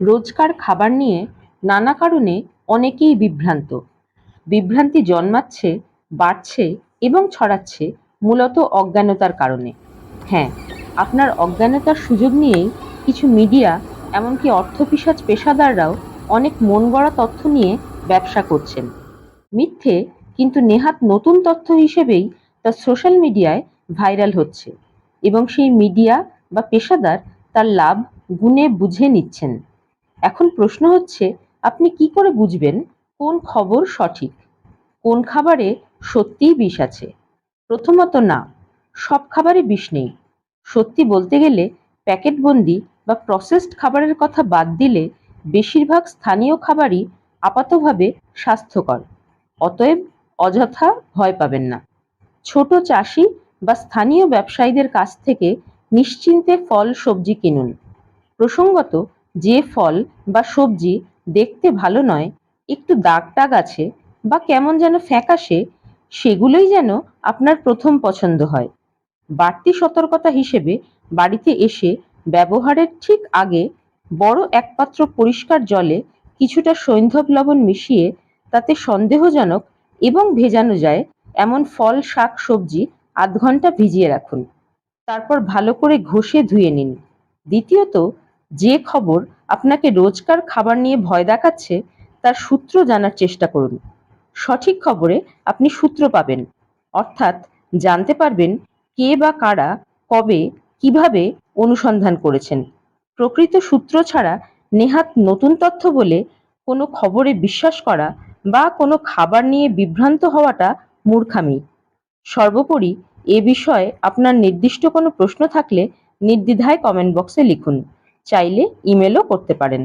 রোজকার খাবার নিয়ে নানা কারণে অনেকেই বিভ্রান্ত। বিভ্রান্তি জন্মাচ্ছে, বাড়ছে এবং ছড়াচ্ছে মূলত অজ্ঞানতার কারণে। হ্যাঁ আপনার অজ্ঞানতার সুযোগ নিয়েই কিছু মিডিয়া এমনকি অর্থপিশাচ পেশাদাররাও অনেক মন গড়া তথ্য নিয়ে ব্যবসা করছেন। মিথ্যে কিন্তু নেহাত নতুন তথ্য হিসেবেই তা সোশ্যাল মিডিয়ায় ভাইরাল হচ্ছে এবং সেই মিডিয়া বা পেশাদার তার লাভ, গুণে বুঝে নিচ্ছেন। এখন প্রশ্ন হচ্ছে, আপনি কি করে বুঝবেন কোন খবর সঠিক? কোন খাবারে সত্যিই বিষ আছে? প্রথমত না, সব খাবারে বিষ নেই। সত্যি বলতে গেলে প্যাকেটবন্দি বা প্রসেসড খাবারের কথা বাদ দিলে বেশিরভাগ স্থানীয় খাবারই আপাতভাবে স্বাস্থ্যকর, অতএব অযথা ভয় পাবেন না। ছোট চাষি বা স্থানীয় ব্যবসায়ীদের কাছ থেকে নিশ্চিন্তে ফল, সবজি কিনুন। প্রসঙ্গত যে ফল বা সবজি দেখতে ভালো নয়, একটু দাগ টাগ আছে বা কেমন যেন ফ্যাকাশে, সেগুলোই যেন আপনার প্রথম পছন্দ হয়। বাড়তি সতর্কতা হিসেবে বাড়িতে এসে ব্যবহারের ঠিক আগে বড় একপাত্র পরিষ্কার জলে কিছুটা সৈন্ধব লবণ মিশিয়ে তাতে সন্দেহজনক এবং ভেজানো যায় এমন ফল, শাক, সবজি আধ ঘণ্টা ভিজিয়ে রাখুন। তারপর ভালো করে ঘষে ধুয়ে নিন। দ্বিতীয়ত যে খবর আপনাকে রোজকার খাবার নিয়ে ভয় দেখাচ্ছে, তার সূত্র জানার চেষ্টা করুন। সঠিক খবরে আপনি সূত্র পাবেন। অর্থাৎ জানতে পারবেন কে বা কারা কবে কীভাবে অনুসন্ধান করেছেন। প্রকৃত সূত্র ছাড়া নেহাত নতুন তথ্য বলে কোনো খবরে বিশ্বাস করা বা কোনো খাবার নিয়ে বিভ্রান্ত হওয়াটা মূর্খামি। সর্বোপরি এ বিষয়ে আপনার নির্দিষ্ট কোনো প্রশ্ন থাকলে নির্দ্বিধায় কমেন্ট বক্সে লিখুন। চাইলে ইমেলও করতে পারেন।